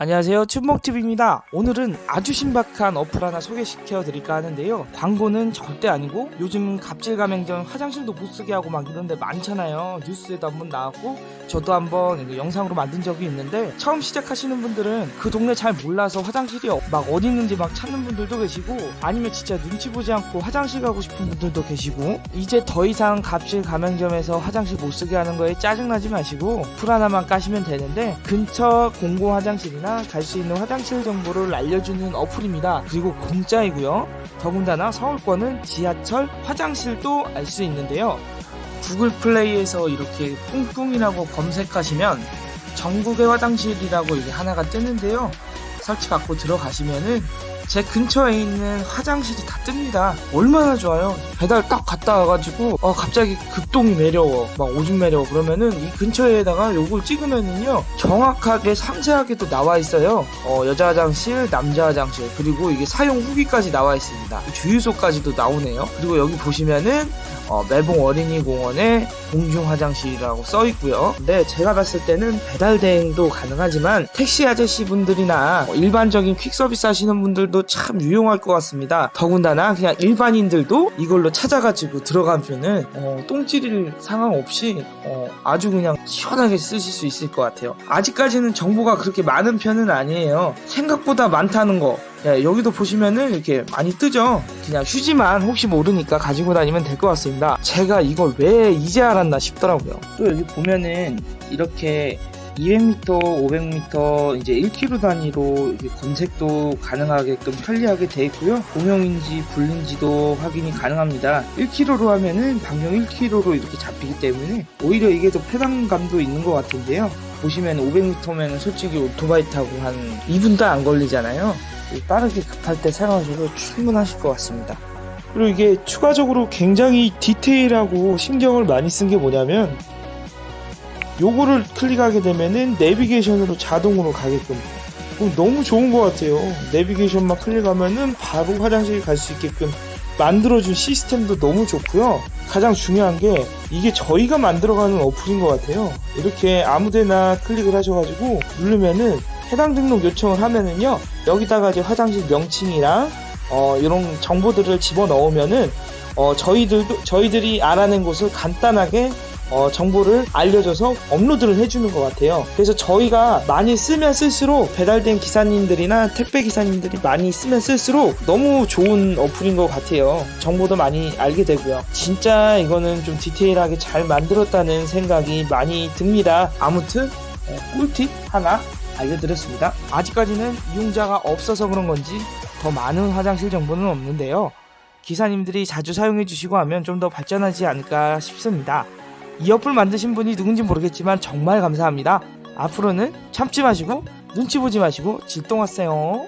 안녕하세요. 춘목TV입니다. 오늘은 아주 신박한 어플 하나 소개시켜 드릴까 하는데요. 광고는 절대 아니고 요즘 갑질 가맹점 화장실도 못쓰게 하고 막 이런데 많잖아요. 뉴스에도 한번 나왔고 저도 한번 영상으로 만든 적이 있는데 처음 시작하시는 분들은 그 동네 잘 몰라서 화장실이 어- 막 어디 있는지 막 찾는 분들도 계시고 아니면 진짜 눈치 보지 않고 화장실 가고 싶은 분들도 계시고 이제 더 이상 갑질 가맹점에서 화장실 못쓰게 하는 거에 짜증나지 마시고 풀 하나만 까시면 되는데 근처 공공 화장실이나 갈 수 있는 화장실 정보를 알려주는 어플입니다. 그리고 공짜이고요. 더군다나 서울권은 지하철 화장실도 알 수 있는데요. 구글 플레이에서 이렇게 뿡뿡이라고 검색하시면 전국의 화장실이라고 이게 하나가 뜨는데요. 설치 받고 들어가시면은 제 근처에 있는 화장실이 다 뜹니다. 얼마나 좋아요. 배달 딱 갔다 와가지고 어, 갑자기 급동이 내려워. 막 오줌 내려워. 그러면은 이 근처에다가 요걸 찍으면은요 정확하게 상세하게도 나와 있어요. 어, 여자 화장실, 남자 화장실 그리고 이게 사용 후기까지 나와 있습니다. 주유소까지도 나오네요. 그리고 여기 보시면은 어, 매봉 어린이공원의 공중 화장실이라고 써 있고요. 근데 제가 봤을 때는 배달 대행도 가능하지만 택시 아저씨 분들이나 뭐 일반적인 퀵 서비스 하시는 분들도 참 유용할 것 같습니다. 더군다나 그냥 일반인들도 이걸로 찾아가지고 들어가면은 어, 똥찌릴 상황 없이 어, 아주 그냥 시원하게 쓰실 수 있을 것 같아요. 아직까지는 정보가 그렇게 많은 편은 아니에요. 생각보다 많다는 거. 예, 여기도 보시면은 이렇게 많이 뜨죠. 그냥 휴지만 혹시 모르니까 가지고 다니면 될 것 같습니다. 제가 이걸 왜 이제 알았나 싶더라고요. 또 여기 보면은 이렇게 200m, 500m, 이제 1km 단위로 검색도 가능하게끔 편리하게 돼 있고요. 공용인지 불린지도 확인이 가능합니다. 1km로 하면은 방경 1km로 이렇게 잡히기 때문에 오히려 이게 더 패당감도 있는 것 같은데요. 보시면 500m면 솔직히 오토바이 타고 한 2분도 안 걸리잖아요. 빠르게 급할 때 사용하셔도 충분하실 것 같습니다. 그리고 이게 추가적으로 굉장히 디테일하고 신경을 많이 쓴 게 뭐냐면 요거를 클릭하게 되면은 내비게이션으로 자동으로 가게끔 어, 너무 좋은 것 같아요. 내비게이션만 클릭하면은 바로 화장실 갈 수 있게끔 만들어준 시스템도 너무 좋고요. 가장 중요한 게 이게 저희가 만들어가는 어플인 것 같아요. 이렇게 아무데나 클릭을 하셔가지고 누르면은 해당 등록 요청을 하면은요 여기다가 이제 화장실 명칭이랑 어, 이런 정보들을 집어 넣으면은 어, 저희들도 저희들이 알아낸 곳을 간단하게 어, 정보를 알려줘서 업로드를 해주는 것 같아요. 그래서 저희가 많이 쓰면 쓸수록 배달된 기사님들이나 택배 기사님들이 많이 쓰면 쓸수록 너무 좋은 어플인 것 같아요. 정보도 많이 알게 되고요. 진짜 이거는 좀 디테일하게 잘 만들었다는 생각이 많이 듭니다. 아무튼 어, 꿀팁 하나 알려드렸습니다. 아직까지는 이용자가 없어서 그런 건지 더 많은 화장실 정보는 없는데요. 기사님들이 자주 사용해 주시고 하면 좀 더 발전하지 않을까 싶습니다. 이 어플 만드신 분이 누군지 모르겠지만 정말 감사합니다. 앞으로는 참지 마시고 눈치 보지 마시고 질동하세요.